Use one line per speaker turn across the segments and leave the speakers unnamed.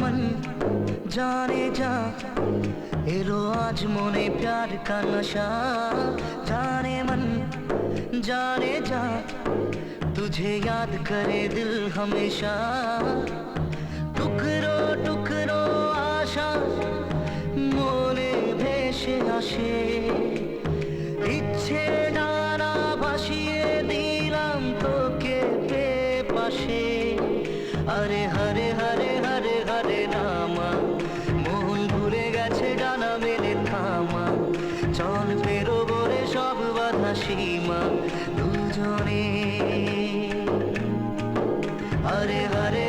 मन जाने जा एलो आज मोने प्यार का नशा जाने मन जाने जा तुझे याद करे दिल हमेशा টুকরো টুকরো আশা মনে ভেসে আসে ইচ্ছে
hare hare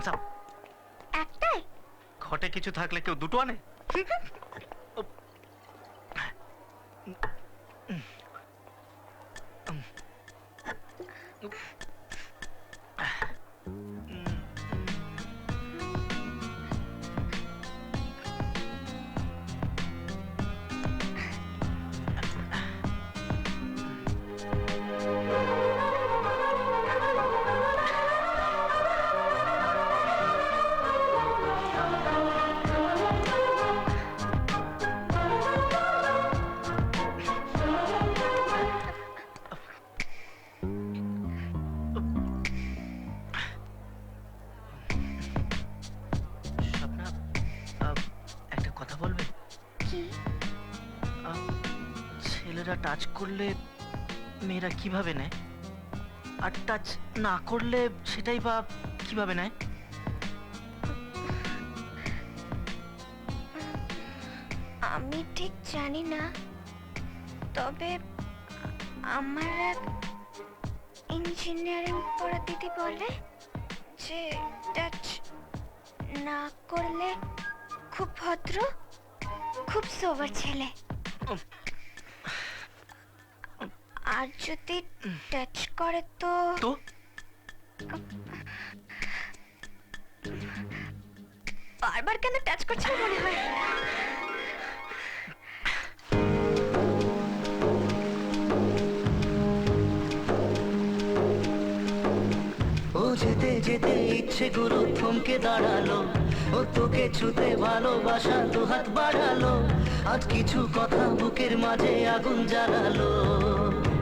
থামসাম
একটাই
ঘটে কিছু থাকলে কেউ দুটো আনে স্বপ্না ছেলেরা টাচ করলে মেয়েরা কীভাবে নেয়? আর টাচ না করলে সেটাই বা কীভাবে নেয়?
আমি ঠিক জানি না। তবে আমার এক ইঞ্জিনিয়ারিং পড়া দিদি বলে যে টাচ না করলে খুব ভদ্র খুব সোবার ছেলে। আর যদি টাচ করে তো?
তো?
বারবার কেন টাচ করছে মনে হয়?
ও যেতে যেতে ইচ্ছে গুলো থমকে দাঁড়াল ও তোকে ছুতে ভালোবাসা দু হাত বাড়ালো আজ কিছু কথা বুকের মাঝে আগুন জ্বালালো।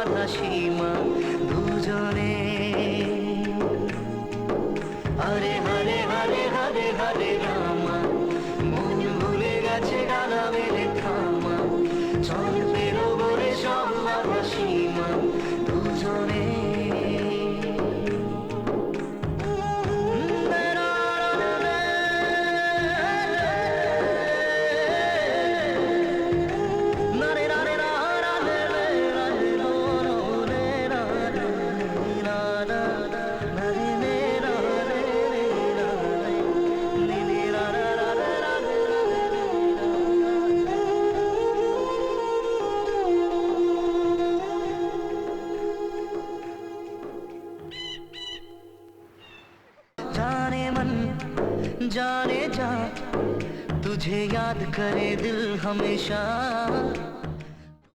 সব
সীমা দুজনে। হরে जाने मन जाने जा। तुझे याद करे दिल हमेशा।